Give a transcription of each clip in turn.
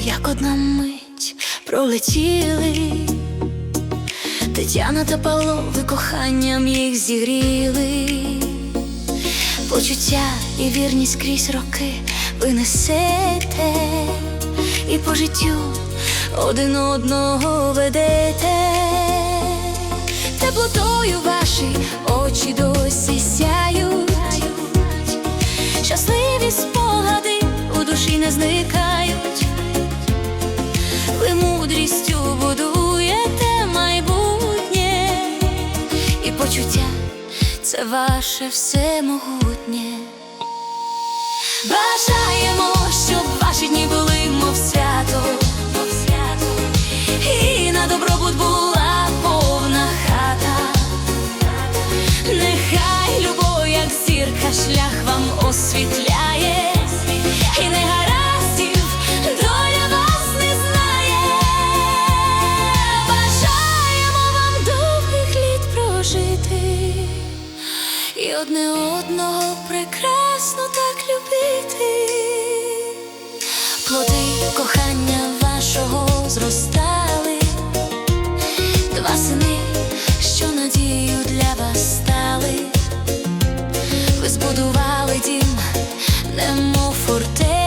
як одна мить пролетіли. Тетяна та Павло коханням їх зігріли. Почуття і вірність крізь роки ви несете, і по життю один одного ведете. Теплотою ваші очі досі сяють, це ваше всемогутнє. Бажаємо, щоб ваші дні були, мов свято, мов свято, і на добробут була повна хата. Нехай любов, як зірка, шлях вам освітляє, і одне одного прекрасно так любити. Плоди кохання вашого зростали, два сини, що надію для вас стали. Ви збудували дім, немов фортецю,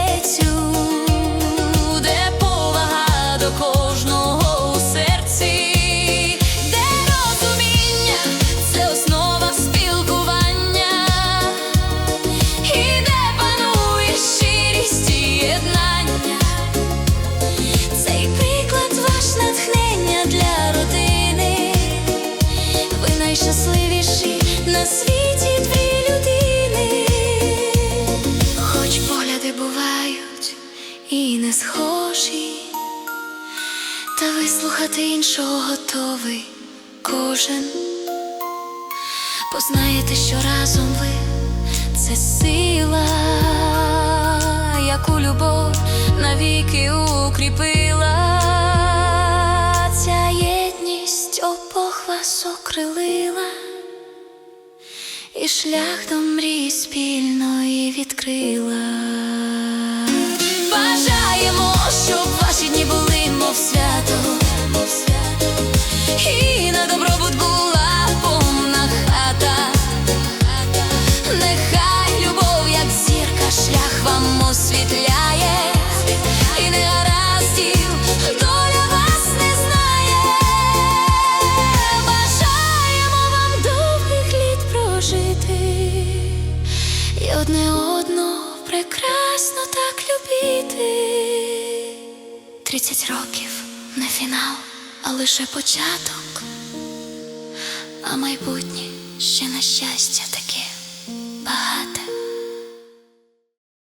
найщасливіші на світі дві людини, хоч погляди бувають і не схожі, та вислухати іншого готовий кожен. Познаєте, що разом ви це сила, яку любов навіки укріпила. Ця єдність обох вас окрилила, і шлях до мрій спільної відкрила. Одне одного прекрасно так любити. Тридцять років не фінал, а лише початок, а майбутнє ще на щастя таке.